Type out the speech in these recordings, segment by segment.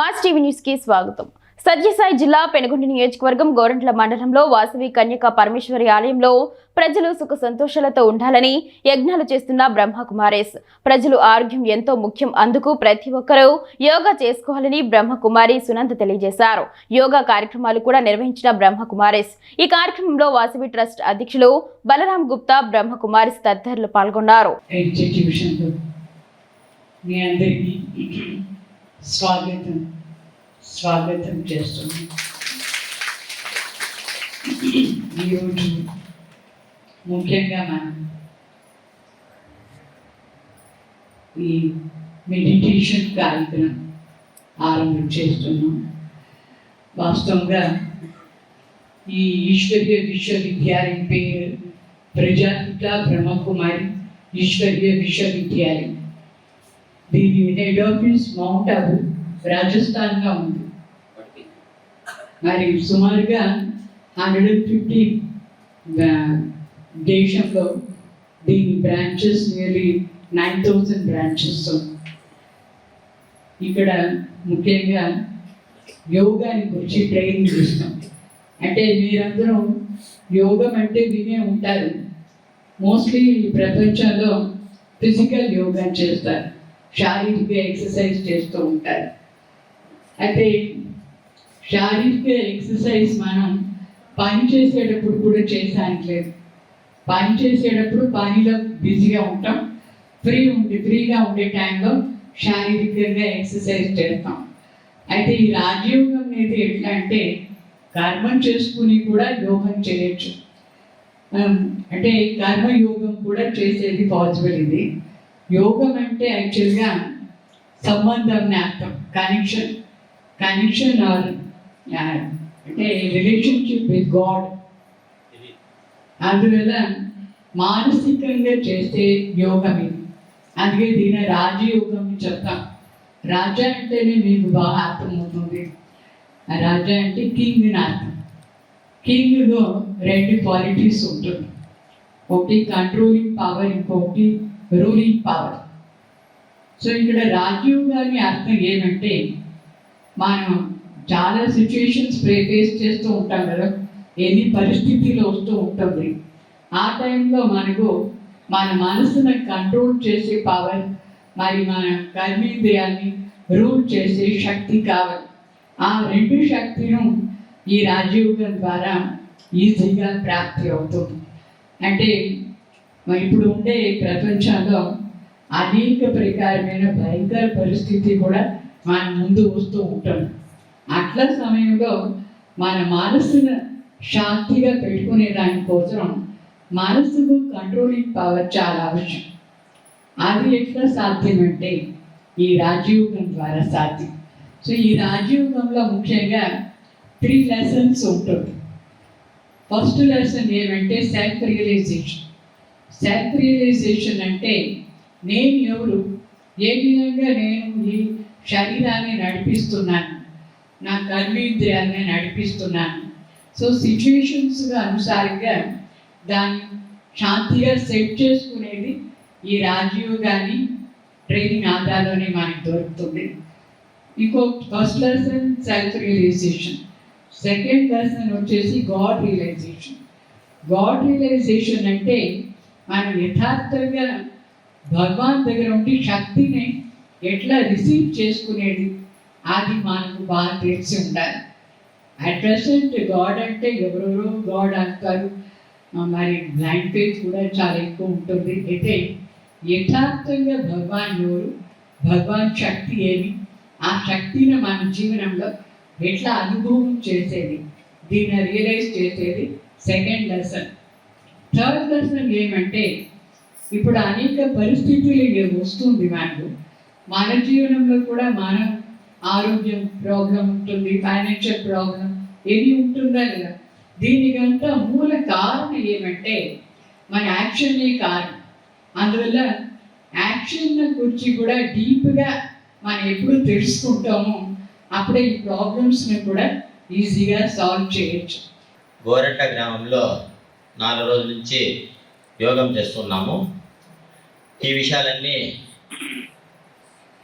Mass TV న్యూస్కి స్వాగతం. సత్యసాయి జిల్లా పెనుగొండ నియోజకవర్గం గోరంట్ల మండలంలో వాసవి కన్యక పరమేశ్వరి ఆలయంలో ప్రజలు సుఖ సంతోషాలతో ఉండాలని యజ్ఞాలు చేస్తున్న బ్రహ్మకుమారేస్ ప్రజలు ఆరోగ్యం ఎంతో ముఖ్యం అందుకు ప్రతి ఒక్కరూ యోగా చేసుకోవాలని బ్రహ్మకుమారి సునంద తెలియజేశారు. యోగా కార్యక్రమాలు కూడా నిర్వహించిన బ్రహ్మకుమారేస్ ఈ కార్యక్రమంలో వాసవి ట్రస్ట్ అధ్యక్షులు బలరాం గుప్తా బ్రహ్మకుమారిస్ తదితరులు పాల్గొన్నారు. స్వాగతం స్వాగతం చేస్తున్నాం. ఈరోజు ముఖ్యంగా మనం ఈ మెడిటేషన్ కార్యక్రమం ఆరంభం చేస్తున్నాం. వాస్తవంగా ఈ ఈశ్వర్య విశ్వవిద్యాలయం పేరు ప్రజాపిత బ్రహ్మకుమారి ఈశ్వర్య విశ్వవిద్యాలయం. దీని హెడ్ ఆఫీస్ మౌంట్ అబు రాజస్థాన్గా ఉంది. మరి సుమారుగా హండ్రెడ్ అండ్ ఫిఫ్టీ దేశంలో దీని branches nearly nine thousand branches ఇక్కడ ముఖ్యంగా యోగాని గురించి ట్రైనింగ్ ఇస్తాం అంటే మీరందరూ యోగం అంటే వినే ఉంటారు. మోస్ట్లీ ప్రపంచంలో ఫిజికల్ యోగా చేస్తారు. శారీరక ఎక్సర్సైజ్ చేస్తూ ఉంటారు. అయితే శారీరక ఎక్సర్సైజ్ మనం పని చేసేటప్పుడు కూడా చేసానికి లేదు పని చేసేటప్పుడు పనిలో బిజీగా ఉంటాం. ఫ్రీ ఉండి ఫ్రీగా ఉండే టైంలో శారీరకంగా ఎక్సర్సైజ్ చేస్తాం. అయితే ఈ రాజయోగం అనేది ఎట్లా అంటే కర్మం చేసుకుని కూడా యోగం చేయొచ్చు. అంటే కర్మయోగం కూడా చేసేది పాసిబుల్ ఇది. యోగం అంటే యాక్చువల్గా సంబంధం అర్థం కనెక్షన్ కనెక్షన్ ఆర్ అంటే రిలేషన్షిప్ విత్ గాడ్ అందువల్ల మానసికంగా చేసే యోగం ఇది. అందుకే దీని రాజయోగం చెప్తాం. రాజా అంటేనే మీకు బాగా అర్థమవుతుంది. రాజా అంటే కింగ్ అని అర్థం. కింగ్లో రెండు క్వాలిటీస్ ఉంటుంది. ఒకటి కంట్రోలింగ్ పవర్ ఇంకొకటి రూలింగ్ పవర్ సో ఇక్కడ రాజయోగాని అర్థం ఏమంటే మనం చాలా సిచ్యుయేషన్స్ ఫేస్ చేస్తూ ఉంటాం కదా ఎన్ని పరిస్థితులు వస్తూ ఉంటుంది ఆ టైంలో మనకు మన మనసును కంట్రోల్ చేసే పవర్ మరి మన కర్మేంద్రియాన్ని రూల్ చేసే శక్తి కావాలి. ఆ రెండు శక్తిను ఈ రాజయోగం ద్వారా ఈజీగా ప్రాప్తి అవుతుంది. అంటే ఇప్పుడు ఉండే ప్రపంచంలో అనేక ప్రకారమైన భయంకర పరిస్థితి కూడా మన ముందు వస్తూ ఉంటాం అట్లా సమయంలో మన మనసును శాంతిగా పెట్టుకునే దానికోసం మనసుకు కంట్రోలింగ్ పవర్ చాలా అవసరం. అది ఎట్లా సాధ్యమంటే ఈ రాజయోగం ద్వారా సాధ్యం. సో ఈ రాజయోగంలో ముఖ్యంగా త్రీ లెసన్స్ ఉంటుంది. ఫస్ట్ లెసన్ ఏమంటే సెల్ఫ్ రియలైజేషన్ సెల్ఫ్ రియలైజేషన్ అంటే నేను ఎవరు? ఏ విధంగా నేను ఈ శరీరాన్ని నడిపిస్తున్నాను? నా కర్మేంద్రియాన్ని నడిపిస్తున్నాను? సో సిచ్యువేషన్స్గా అనుసారంగా దాన్ని శాంతిగా సెట్ చేసుకునేది ఈ రాజయోగాన్ని ట్రైనింగ్ ఆధారంలోనే మనకి దొరుకుతుంది. ఇంకో first lesson self realisation second lesson వచ్చేసి గాడ్ రియలైజేషన్ గాడ్ రియలైజేషన్ అంటే మనం యథార్థంగా భగవాన్ దగ్గర ఉండి శక్తిని ఎట్లా రిసీవ్ చేసుకునేది? అది మనకు బాగా తెలిసి ఉండాలి. అట్ ప్రజెంట్ గాడ్ అంటే ఎవరెవరో గాడ్ అంటారు. మరి బ్లైండ్ ఫేత్ కూడా చాలా ఎక్కువ ఉంటుంది. అయితే యథార్థంగా భగవాన్ ఎవరు? భగవాన్ శక్తి ఏమి ఆ శక్తిని మన జీవనంలో ఎట్లా అనుభవం చేసేది? దీన్ని రియలైజ్ చేసేది సెకండ్ లెసన్ థర్డ్ ఏమంటే ఇప్పుడు అనేక పరిస్థితులు వస్తుంది మనకు మన జీవనంలో కూడా మన ఆరోగ్యం ప్రాబ్లం ఉంటుంది ఫైనాన్షియల్ ప్రాబ్లం ఏది ఉంటుందా లేదా? దీనికంతా మూల కారణం ఏమంటే మన యాక్షన్నే కారణం. అందువల్ల యాక్షన్ గురించి కూడా డీప్గా మనం ఎప్పుడు తెలుసుకుంటామో అప్పుడే ఈ ప్రాబ్లమ్స్ని కూడా ఈజీగా సాల్వ్ చేయొచ్చు. గోరట్ల గ్రామంలో నాలుగు రోజుల నుంచి యోగం చేస్తున్నాము. ఈ విషయాలన్నీ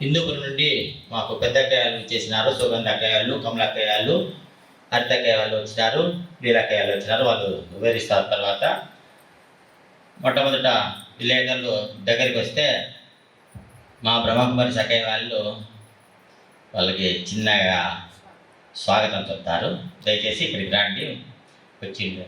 హిందూపురం నుండి మాకు పెద్దకాయలు చేసినారు సుగంధకాయలు కమలకాయలు వాళ్ళు వచ్చినారు నీలకాయలు వచ్చినారు వాళ్ళు వివరిస్తారు తర్వాత. మొట్టమొదట విలేకరులు దగ్గరికి వస్తే మా బ్రహ్మకుమారి సకాయ వాళ్ళు వాళ్ళకి చిన్నగా స్వాగతం చెప్తారు. దయచేసి ఇక్కడికి రండి వచ్చిండు